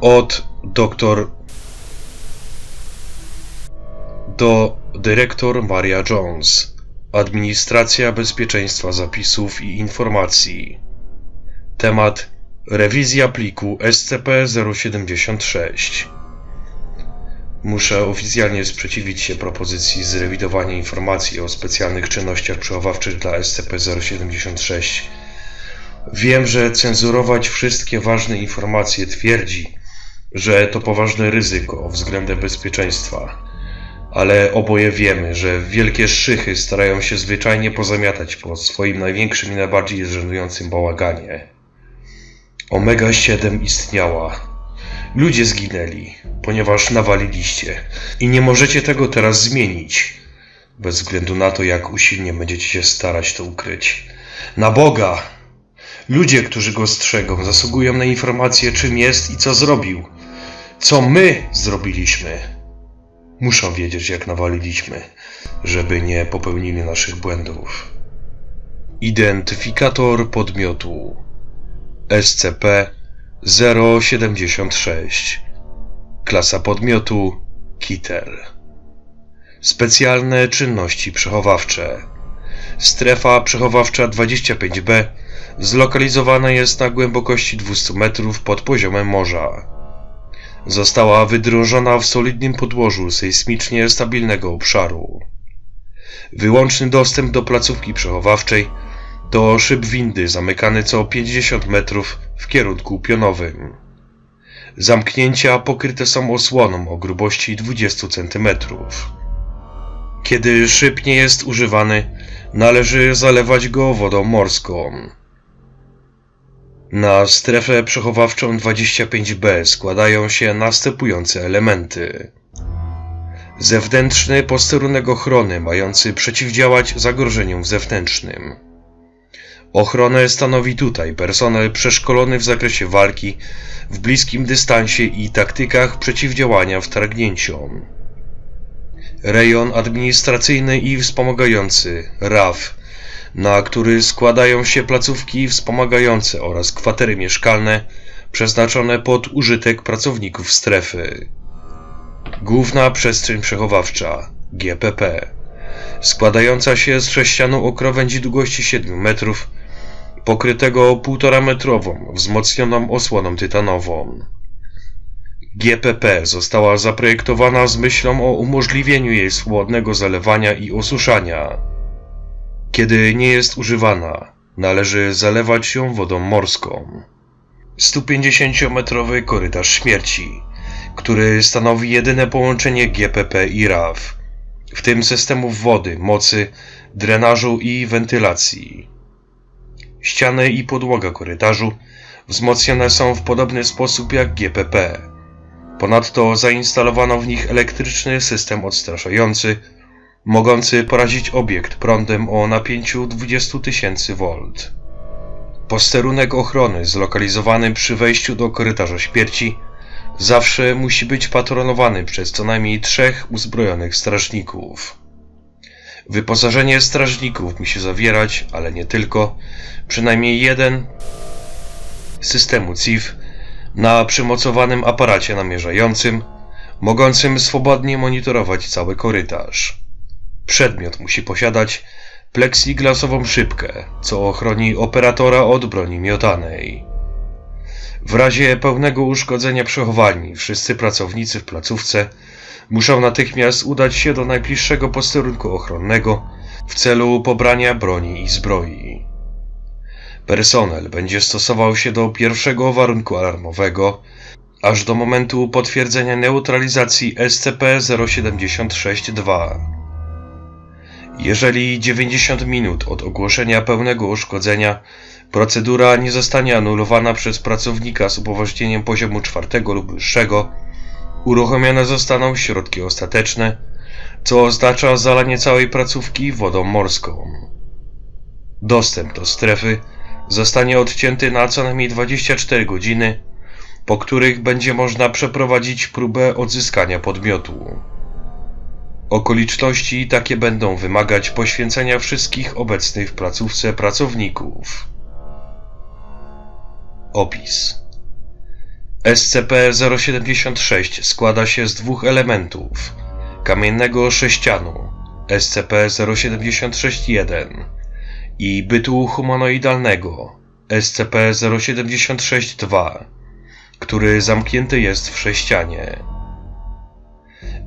Od doktor do dyrektor Maria Jones. Administracja Bezpieczeństwa Zapisów i Informacji. Temat Rewizja pliku SCP-076. Muszę oficjalnie sprzeciwić się propozycji zrewidowania informacji o specjalnych czynnościach przechowawczych dla SCP-076. Wiem, że cenzurować wszystkie ważne informacje twierdzi, że to poważne ryzyko względem bezpieczeństwa. Ale oboje wiemy, że wielkie szychy starają się zwyczajnie pozamiatać po swoim największym i najbardziej żenującym bałaganie. Omega 7 istniała. Ludzie zginęli, ponieważ nawaliliście i nie możecie tego teraz zmienić. Bez względu na to, jak usilnie będziecie się starać to ukryć. Na Boga! Ludzie, którzy go strzegą, zasługują na informację, czym jest i co zrobił. Co my zrobiliśmy. Muszą wiedzieć, jak nawaliliśmy, żeby nie popełnili naszych błędów. Identyfikator podmiotu SCP-076 Klasa podmiotu Kitel Specjalne czynności przechowawcze Strefa przechowawcza 25B zlokalizowana jest na głębokości 200 metrów pod poziomem morza. Została wydrążona w solidnym podłożu sejsmicznie stabilnego obszaru. Wyłączny dostęp do placówki przechowawczej to szyb windy zamykany co 50 metrów w kierunku pionowym. Zamknięcia pokryte są osłoną o grubości 20 cm. Kiedy szyb nie jest używany, należy zalewać go wodą morską. Na strefę przechowawczą 25B składają się następujące elementy. Zewnętrzny posterunek ochrony mający przeciwdziałać zagrożeniom zewnętrznym. Ochronę stanowi tutaj personel przeszkolony w zakresie walki w bliskim dystansie i taktykach przeciwdziałania wtargnięciom. Rejon administracyjny i wspomagający RAF, na który składają się placówki wspomagające oraz kwatery mieszkalne przeznaczone pod użytek pracowników strefy. Główna przestrzeń przechowawcza GPP składająca się z sześcianu o krawędzi długości 7 metrów, pokrytego 1,5 metrową, wzmocnioną osłoną tytanową. GPP została zaprojektowana z myślą o umożliwieniu jej swobodnego zalewania i osuszania. Kiedy nie jest używana, należy zalewać ją wodą morską. 150-metrowy korytarz śmierci, który stanowi jedyne połączenie GPP i RAF w tym systemów wody, mocy, drenażu i wentylacji. Ściany i podłoga korytarzu wzmocnione są w podobny sposób jak GPP. Ponadto zainstalowano w nich elektryczny system odstraszający, mogący porazić obiekt prądem o napięciu 20 tysięcy V. Posterunek ochrony zlokalizowany przy wejściu do korytarza śmierci zawsze musi być patronowany przez co najmniej trzech uzbrojonych strażników. Wyposażenie strażników musi zawierać, ale nie tylko, przynajmniej jeden systemu CIF na przymocowanym aparacie namierzającym, mogącym swobodnie monitorować cały korytarz. Przedmiot musi posiadać plexiglasową szybkę, co ochroni operatora od broni miotanej. W razie pełnego uszkodzenia przechowalni wszyscy pracownicy w placówce muszą natychmiast udać się do najbliższego posterunku ochronnego w celu pobrania broni i zbroi. Personel będzie stosował się do pierwszego warunku alarmowego, aż do momentu potwierdzenia neutralizacji SCP-076-2. Jeżeli 90 minut od ogłoszenia pełnego uszkodzenia procedura nie zostanie anulowana przez pracownika z upoważnieniem poziomu czwartego lub wyższego, uruchomione zostaną środki ostateczne, co oznacza zalanie całej placówki wodą morską. Dostęp do strefy zostanie odcięty na co najmniej 24 godziny, po których będzie można przeprowadzić próbę odzyskania podmiotu. Okoliczności takie będą wymagać poświęcenia wszystkich obecnych w placówce pracowników. Opis SCP-076 składa się z dwóch elementów: kamiennego sześcianu SCP-076-1 i bytu humanoidalnego SCP-076-2, który zamknięty jest w sześcianie.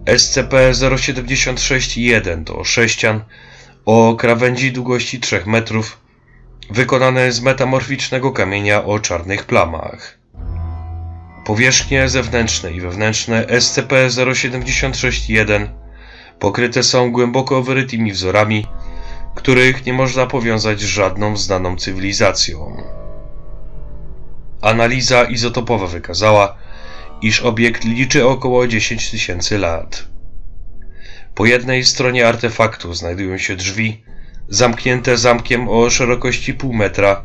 SCP-076-1 to sześcian o krawędzi długości 3 metrów, wykonany z metamorficznego kamienia o czarnych plamach. Powierzchnie zewnętrzne i wewnętrzne SCP-076-1 pokryte są głęboko wyrytymi wzorami, których nie można powiązać z żadną znaną cywilizacją. Analiza izotopowa wykazała, iż obiekt liczy około 10 tysięcy lat. Po jednej stronie artefaktu znajdują się drzwi, zamknięte zamkiem o szerokości pół metra,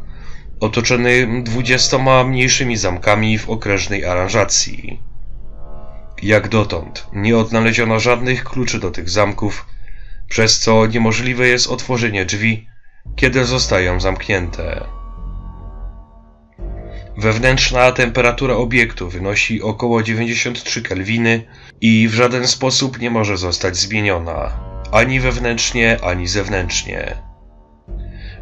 otoczony dwudziestoma mniejszymi zamkami w okrężnej aranżacji. Jak dotąd nie odnaleziono żadnych kluczy do tych zamków, przez co niemożliwe jest otworzenie drzwi, kiedy zostają zamknięte. Wewnętrzna temperatura obiektu wynosi około 93 kelwiny i w żaden sposób nie może zostać zmieniona, ani wewnętrznie, ani zewnętrznie.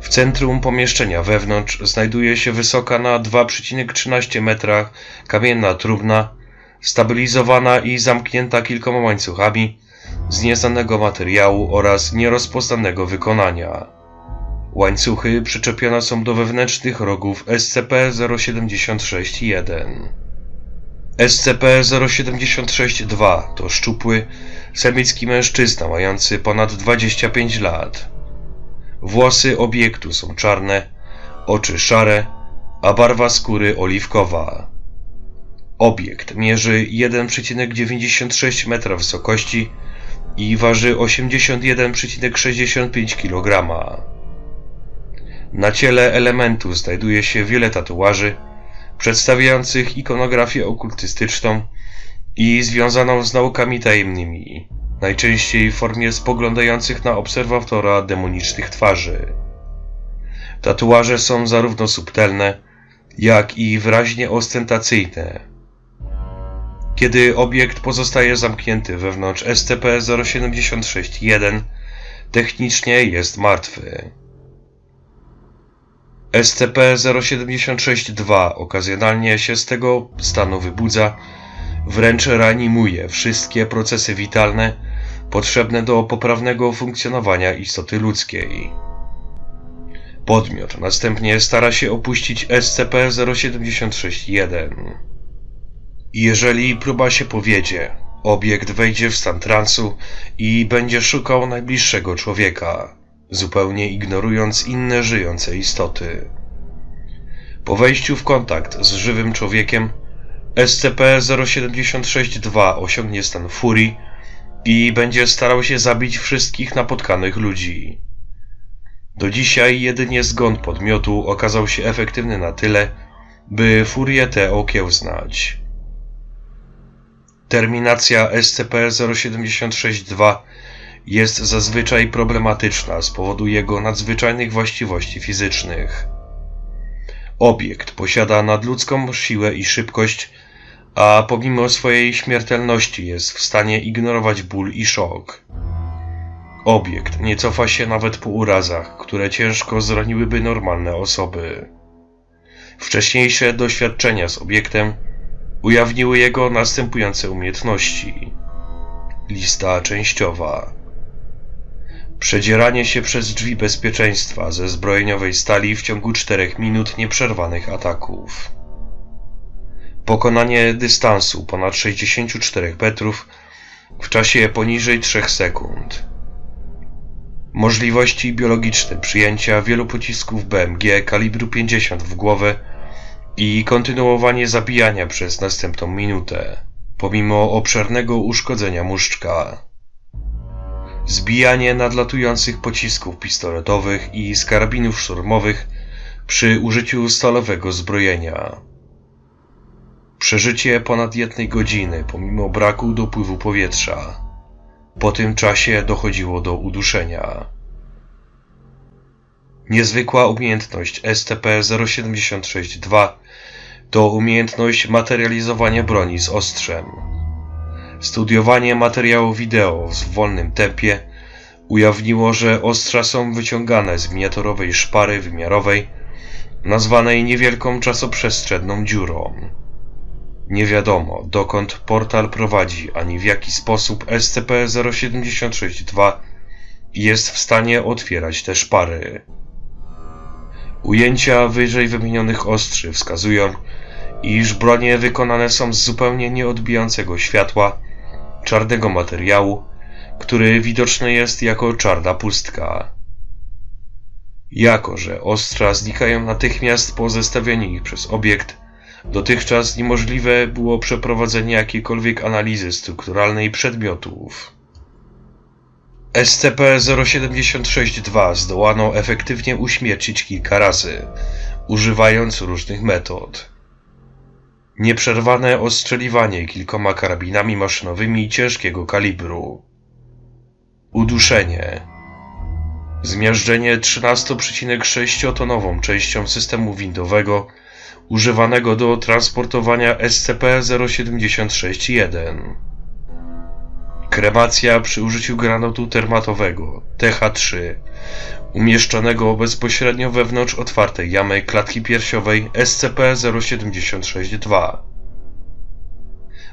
W centrum pomieszczenia wewnątrz znajduje się wysoka na 2,13 metra kamienna trumna, stabilizowana i zamknięta kilkoma łańcuchami z nieznanego materiału oraz nierozpoznanego wykonania. Łańcuchy przyczepione są do wewnętrznych rogów SCP-076-1. SCP-076-2 to szczupły, semicki mężczyzna mający ponad 25 lat. Włosy obiektu są czarne, oczy szare, a barwa skóry oliwkowa. Obiekt mierzy 1,96 m wysokości i waży 81,65 kg. Na ciele elementu znajduje się wiele tatuaży przedstawiających ikonografię okultystyczną i związaną z naukami tajemnymi, najczęściej w formie spoglądających na obserwatora demonicznych twarzy. Tatuaże są zarówno subtelne, jak i wyraźnie ostentacyjne. Kiedy obiekt pozostaje zamknięty wewnątrz SCP-076-1, technicznie jest martwy. SCP-076-2 okazjonalnie się z tego stanu wybudza, wręcz reanimuje wszystkie procesy witalne potrzebne do poprawnego funkcjonowania istoty ludzkiej. Podmiot następnie stara się opuścić SCP-076-1. Jeżeli próba się powiedzie, obiekt wejdzie w stan transu i będzie szukał najbliższego człowieka zupełnie ignorując inne żyjące istoty. Po wejściu w kontakt z żywym człowiekiem, SCP-076-2 osiągnie stan furii i będzie starał się zabić wszystkich napotkanych ludzi. Do dzisiaj jedynie zgon podmiotu okazał się efektywny na tyle, by furię tę okiełznać. Terminacja SCP-076-2 jest zazwyczaj problematyczna z powodu jego nadzwyczajnych właściwości fizycznych. Obiekt posiada nadludzką siłę i szybkość, a pomimo swojej śmiertelności jest w stanie ignorować ból i szok. Obiekt nie cofa się nawet po urazach, które ciężko zraniłyby normalne osoby. Wcześniejsze doświadczenia z obiektem ujawniły jego następujące umiejętności. Lista częściowa. Przedzieranie się przez drzwi bezpieczeństwa ze zbrojeniowej stali w ciągu 4 minut nieprzerwanych ataków. Pokonanie dystansu ponad 64 metrów w czasie poniżej 3 sekund. Możliwości biologiczne przyjęcia wielu pocisków BMG kalibru 50 w głowę i kontynuowanie zabijania przez następną minutę, pomimo obszernego uszkodzenia muszczka zbijanie nadlatujących pocisków pistoletowych i z karabinów szturmowych przy użyciu stalowego zbrojenia. Przeżycie ponad jednej godziny pomimo braku dopływu powietrza. Po tym czasie dochodziło do uduszenia. Niezwykła umiejętność STP-076-2 to umiejętność materializowania broni z ostrzem. Studiowanie materiału wideo w wolnym tempie ujawniło, że ostrza są wyciągane z miniaturowej szpary wymiarowej, nazwanej niewielką czasoprzestrzenną dziurą. Nie wiadomo, dokąd portal prowadzi, ani w jaki sposób SCP-076-2 jest w stanie otwierać te szpary. Ujęcia wyżej wymienionych ostrzy wskazują, iż bronie wykonane są z zupełnie nieodbijającego światła, czarnego materiału, który widoczny jest jako czarna pustka. Jako, że ostrza znikają natychmiast po zestawieniu ich przez obiekt, dotychczas niemożliwe było przeprowadzenie jakiejkolwiek analizy strukturalnej przedmiotów. SCP-076-2 zdołano efektywnie uśmiercić kilka razy, używając różnych metod. Nieprzerwane ostrzeliwanie kilkoma karabinami maszynowymi ciężkiego kalibru. Uduszenie. Zmiażdżenie 13,6-tonową częścią systemu windowego używanego do transportowania SCP-076-1. Kremacja przy użyciu granatu termatowego TH-3 umieszczonego bezpośrednio wewnątrz otwartej jamy klatki piersiowej SCP-076-2.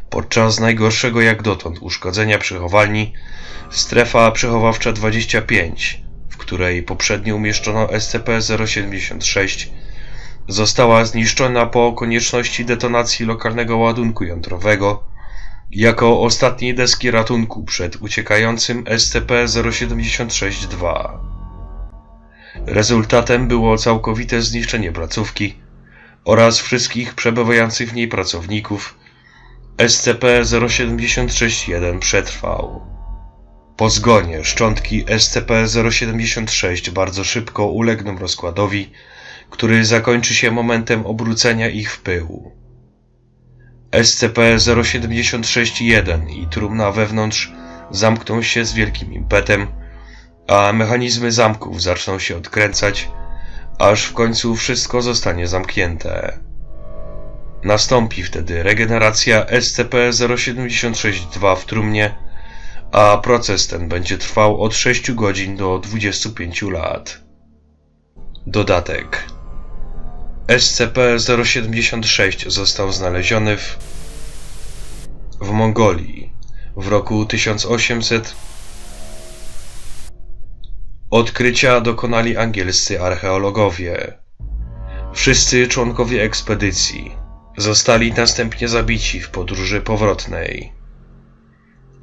Podczas najgorszego jak dotąd uszkodzenia przechowalni strefa przechowawcza 25, w której poprzednio umieszczono SCP-076, została zniszczona po konieczności detonacji lokalnego ładunku jądrowego jako ostatniej deski ratunku przed uciekającym SCP-076-2. Rezultatem było całkowite zniszczenie placówki oraz wszystkich przebywających w niej pracowników. SCP-076-1 przetrwał. Po zgonie szczątki SCP-076 bardzo szybko ulegną rozkładowi, który zakończy się momentem obrócenia ich w pył. SCP-076-1 i trumna wewnątrz zamkną się z wielkim impetem, a mechanizmy zamków zaczną się odkręcać, aż w końcu wszystko zostanie zamknięte. Nastąpi wtedy regeneracja SCP-076-2 w trumnie, a proces ten będzie trwał od 6 godzin do 25 lat. Dodatek SCP-076 został znaleziony w, w Mongolii w roku 1800. Odkrycia dokonali angielscy archeologowie. Wszyscy członkowie ekspedycji zostali następnie zabici w podróży powrotnej.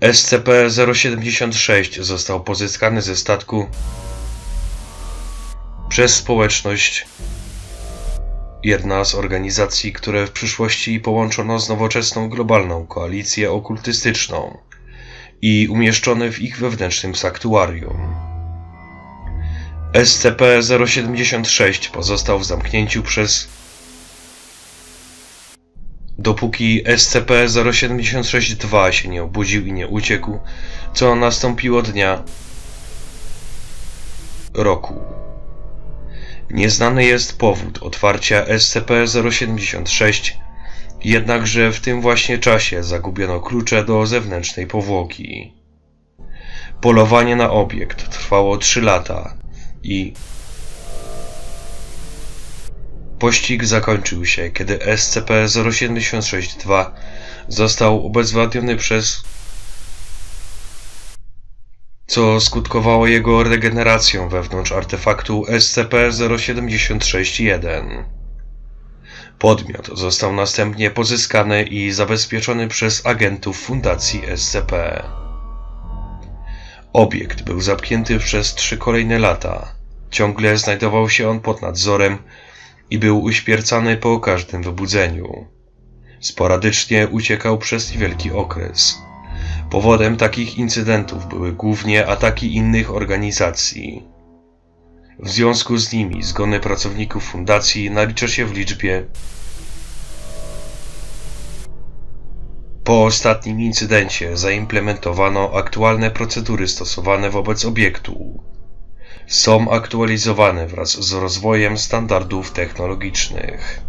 SCP-076 został pozyskany ze statku przez społeczność jedna z organizacji, które w przyszłości połączono z nowoczesną globalną koalicję okultystyczną i umieszczone w ich wewnętrznym sanktuarium. SCP-076 pozostał w zamknięciu przez dopóki SCP-076-2 się nie obudził i nie uciekł, co nastąpiło dnia roku. Nieznany jest powód otwarcia SCP-076, jednakże w tym właśnie czasie zagubiono klucze do zewnętrznej powłoki. Polowanie na obiekt trwało 3 lata i pościg zakończył się, kiedy SCP-076-2 został obezwładniony przez co skutkowało jego regeneracją wewnątrz artefaktu SCP-076-1. Podmiot został następnie pozyskany i zabezpieczony przez agentów Fundacji SCP. Obiekt był zamknięty przez trzy kolejne lata. Ciągle znajdował się on pod nadzorem i był uśmiercany po każdym wybudzeniu. Sporadycznie uciekał przez niewielki okres. Powodem takich incydentów były głównie ataki innych organizacji. W związku z nimi zgony pracowników fundacji nalicza się w liczbie Po ostatnim incydencie zaimplementowano aktualne procedury stosowane wobec obiektu. Są aktualizowane wraz z rozwojem standardów technologicznych.